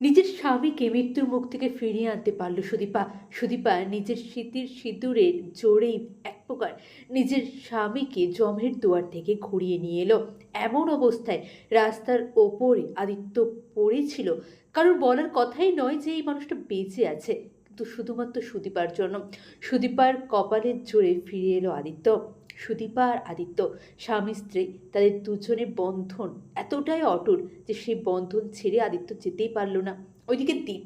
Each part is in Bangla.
নিজের স্বামীকে মৃত্যুর মুখ থেকে ফিরিয়ে আনতে পারল সুদীপা। সুদীপা নিজের স্মৃতির সিঁদুরের জোরেই এক প্রকার নিজের স্বামীকে জমের দুয়ার থেকে ঘুরিয়ে নিয়ে এলো। এমন অবস্থায় রাস্তার ওপরে আদিত্য পড়েছিল। কারোর বলার কথাই নয় যে এই মানুষটা বেঁচে আছে, কিন্তু শুধুমাত্র সুদীপার জন্য। সুদীপার কপালের জোরে ফিরে এলো আদিত্য। সুদীপা আর আদিত্য, স্বামী, স্ত্রী, তাদের দুজনের বন্ধন এতটাই অটুট যে সেই বন্ধন ছেড়ে আদিত্য যেতেই পারল না। ওইদিকে দ্বীপ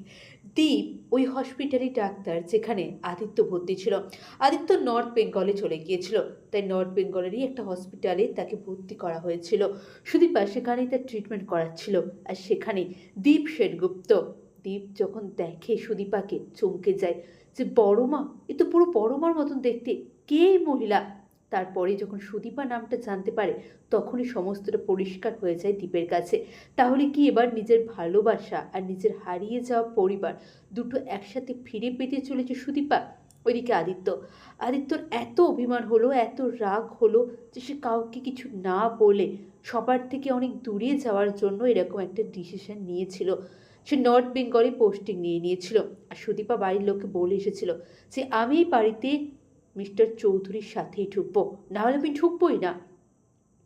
দ্বীপ ওই হসপিটালে ডাক্তার যেখানে আদিত্য ভর্তি ছিল। আদিত্য নর্থ বেঙ্গলে চলে গিয়েছিল, তাই নর্থ বেঙ্গলেরই একটা হসপিটালে তাকে ভর্তি করা হয়েছিল। সুদীপা সেখানেই তার ট্রিটমেন্ট করাচ্ছিল আর সেখানে দীপ সেনগুপ্ত, দীপ যখন দেখে সুদীপাকে চমকে যায় যে, বড় মা, এ তো পুরো বড় মার মতন দেখতে, কে মহিলা? তারপরে যখন সুদীপা নামটা জানতে পারে, তখনই সমস্তটা পরিষ্কার হয়ে যায় দীপের কাছে। তাহলে কি এবার নিজের ভালোবাসা আর নিজের হারিয়ে যাওয়া পরিবার দুটো একসাথে ফিরে পেতে চলেছে সুদীপা? ওইদিকে আদিত্য। আদিত্যর এত অভিমান হলো, এত রাগ হলো যে সে কাউকে কিছু না বলে সবার থেকে অনেক দূরে যাওয়ার জন্য এরকম একটা ডিসিশন নিয়েছিল। সে নর্থ বেঙ্গলে পোস্টিং নিয়ে নিয়েছিল। আর সুদীপা বাড়ির লোককে বলে এসেছিল যে, আমি এই বাড়িতে মিস্টার চৌধুরীর সাথেই ঢুকবো। নাহলে আমি ঢুকবোই না।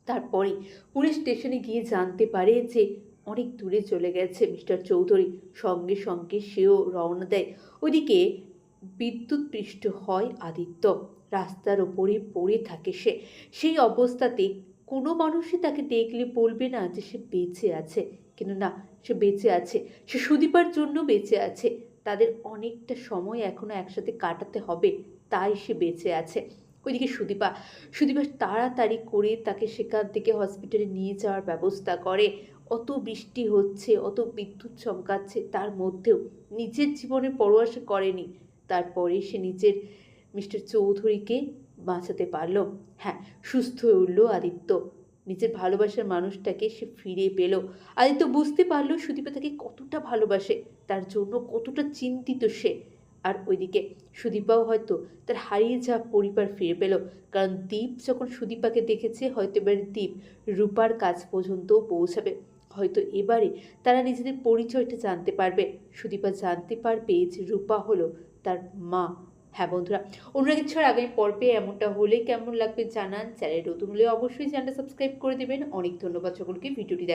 তারপরে পুলিশ স্টেশনে গিয়ে জানতে পারে যে অনেক দূরে চলে গেছে মিস্টার চৌধুরী। সঙ্গে সঙ্গে সেও রওনা দেয়। ওদিকে বিদ্যুৎ পৃষ্ঠ হয় আদিত্য। রাস্তার ওপরে পড়ে থাকে সে। সেই অবস্থাতে কোনো মানুষই তাকে দেখলে বলবে না যে সে বেঁচে আছে। কিন্তু না, সে বেঁচে আছে। সে সুদীপার জন্য বেঁচে আছে। তাদের অনেকটা সময় এখনও একসাথে কাটাতে হবে। তাই সে বেঁচে আছে। ওইদিকে সুদীপা সুদীপা তাড়াতাড়ি করে তাকে সেখান থেকে হসপিটালে নিয়ে যাওয়ার ব্যবস্থা করে। অত বৃষ্টি হচ্ছে, অত বিদ্যুৎ চমকাচ্ছে, তার মধ্যেও নিজের জীবনে পরোয়া সে করেনি। তারপরে সে নিজের মিস্টার চৌধুরীকে বাঁচাতে পারল। হ্যাঁ সুস্থ হয়ে উঠল আদিত্য। নিজের ভালোবাসার মানুষটাকে সে ফিরে পেল। আদিত্য বুঝতে পারল সুদীপা তাকে কতটা ভালোবাসে, তার জন্য কতটা চিন্তিত সে। আর ওইদিকে সুদীপাও হয়তো তার হারিয়ে যাওয়া পরিবার ফিরে পেল। কারণ দ্বীপ যখন সুদীপাকে দেখেছে, হয়তো এবার দ্বীপ রূপার কাজ পর্যন্তও পৌঁছাবে। হয়তো এবারে তারা নিজেদের পরিচয়টা জানতে পারবে। সুদীপা জানতে পারবে যে রূপা হলো তার মা। হ্যাঁ বন্ধুরা, অন্য কিছুর আগামী পর্বে এমনটা হলে কেমন লাগবে জানান চ্যানেল নতুন হলে অবশ্যই চ্যানেলটা সাবস্ক্রাইব করে দেবেন। অনেক ধন্যবাদ সকলকে, ভিডিওটি দেখ